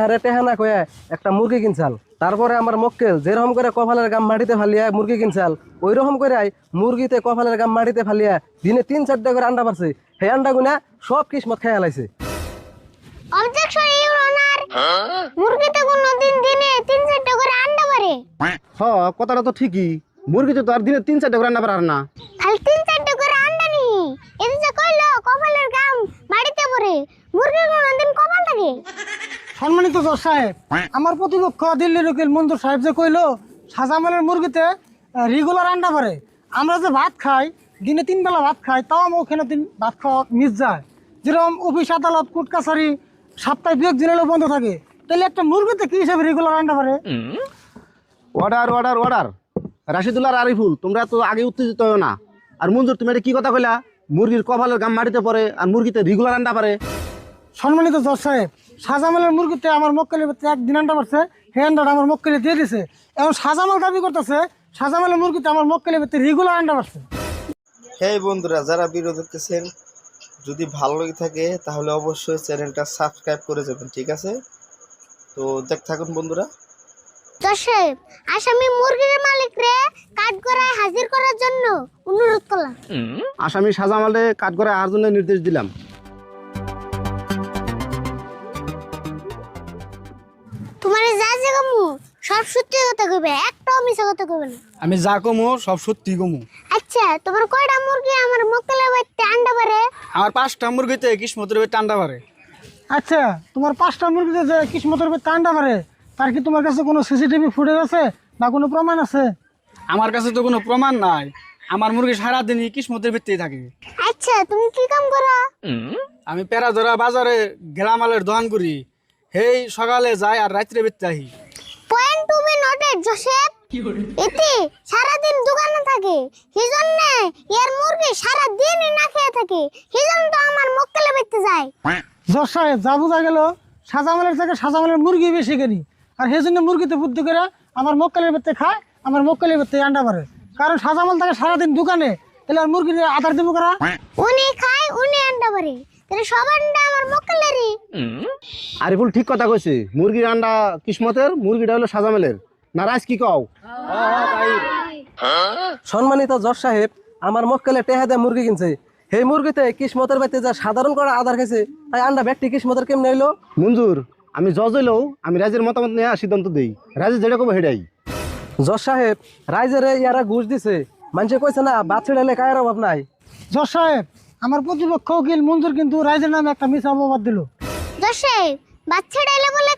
হারে টেহানা কয়ে একটা মুরগি কিনছাল। তারপরে আমার মক্কেল যেরকম করে কপালের গাম মাটিতে ফালিয়া মুরগি কিনছাল ওই রকম করে মুরগিতে কপালের গাম মাটিতে ফালিয়া দিনে তিন চারটা করে আন্ডা পারছে সেই আন্ডা গুনা সব কিসমত খেয়ে লাইছে। Objection your honour. মুরগিতে কোনদিন দিনে তিন চারটা করে আন্ডা পারে হ কথাটা তো ঠিকই। মুরগি তো আর দিনে তিন চারটে করে রান্না পারার না। খালি তিন চারটা করে আন্ডা নি। এতে যে কইলো কপালের গাম মাটিতে পড়ে। মুরগির কোনদিন কপাল থাকে। সম্মানিত জজ সাহেব আমার প্রতিপক্ষ দিল্লির উকিল মঞ্জুর সাহেব যে কইলো সাজামালের মুরগিতে রেগুলার আন্ডা পারে আমরা যে ভাত খাই দিনে তিন বেলা ভাত খাই তাও আমার ওখানে দিন ভাত খাওয়া মিস যায়। যেরকম অফিস আদালত কোর্ট কাছারি সপ্তাহে দু একদিন বন্ধ থাকে। তাহলে একটা মুরগিতে কি হিসাবে রেগুলার আন্ডা পারে অর্ডার অর্ডার অর্ডার রাশিদুল্লাহ আর আরিফুল তোমরা তো আগে উত্তেজিত হও না। আর মঞ্জুর তুমি এটা কি কথা কইলা? মুরগির কপালের গাম মাটিতে পড়ে আর মুরগিতে রেগুলার আন্ডা পারে সম্মানিত জজ সাহেব সাজামালের মুরগিতে আমার মক্কেলের ভিতরে একদিন আন্ডা সেই আন্ডাটা আমার মক্কেলে দিয়ে দিছে। এখন সাজামাল দাবি করতেছে সাজামালের মুরগিতে আমার মক্কেলের ভিতরে রেগুলার আন্ডা পারছে হেই বন্ধুরা যারা ভিডিও দেখতেছেন যদি ভালো লেগে থাকে তাহলে অবশ্যই চ্যানেলটা সাবস্ক্রাইব করে যাবেন ঠিক আছে? তো দেখ থাকুন বন্ধুরা। দশেব আসামি মুরগির মালিক রে কাঠ গড়ায় হাজির করার জন্য অনুরোধ করলাম। আসামি সাজামালে কাঠ করে আর জন্য নির্দেশ দিলাম। যা সব সত্যি কথা কইবে একটাও মিছা কথা কইবে না। আমি যা কমু সব সত্যি কমু। আচ্ছা তোমার কয়টা মুরগি আমার মক্কেলের বাড়িতে আন্ডা পারে? আমার পাঁচটা মুরগিতে কিসমতের ভিতরে টান্ডা পারে। আচ্ছা তোমার পাঁচটা মুরগিতে যে কিসমতের ভিতরে আন্ডা পারে তার কি তোমার কাছে কোনো সিসিটিভি ফুটেজ আছে বা কোনো প্রমাণ আছে? আমার কাছে তো কোনো প্রমাণ নাই। আমার মুরগি সারাদিনই কিসমতের ভিত্তিতে থাকে। আচ্ছা তুমি কি কাম করো? আমি পেরাধরা বাজারে গেলামালের দোকান করি। সেই সকালে যাই আর রাত্রে বেরতে আহি। টু বি নোটেড জোসেফ এতে সারাদিন দোকানে থাকে সেজন্য এর মুরগি সারা দিন না খেয়ে থাকে সেজন্য তো আমার মক্কেলে বেচতে যায়। জজ সাহেব যা বোঝা গেল সাজামালের থেকে সাজামালের মুরগি বেশি কেনি। আর সেই জন্য মুরগিতে বুদ্ধি করে আমার মক্কেলের ভিতরে খায় আমার মক্কেলের ভিতরে আন্ডা পারে কারণ সাজামাল থাকে সারাদিন দোকানে তাহলে আর মুরগির আধার দেবো করা? উনি খায় উনি আন্ডা পারে তাহলে সব আন্ডা আমার মক্কেলেরই। আরিফুল ঠিক কথা কইছে মুরগির আন্ডা কিসমতের মুরগিটা হলো সাজামেলের। না রাইস কি কও? সম্মানিত জজ সাহেব আমার মক্কেলে টেহা দিয়ে মুরগি কিনছে। সেই মুরগিতে কিসমতের বাড়িতে যা সাধারণ করা আধার খাইছে তাই আন্ডা ব্যক্তি কিসমতের কেমনে এলো মঞ্জুর আমি জজ হইলেও আমি রাজের মতামত নিয়ে সিদ্ধান্ত দেই। রাজে যেটা কবে হেডাই জজ সাহেব রাইজেরে ইয়ারা ঘুষ দিছে। মানুষে কইছে না বাদ ছেড়ে কায়ের অভাব নাই। জজ সাহেব আমার প্রতিপক্ষ উকিল মঞ্জুর কিন্তু রাইজের নামে একটা মিস অপবাদ দিল। জোসেফ বাচ্চা ডাইলে বলে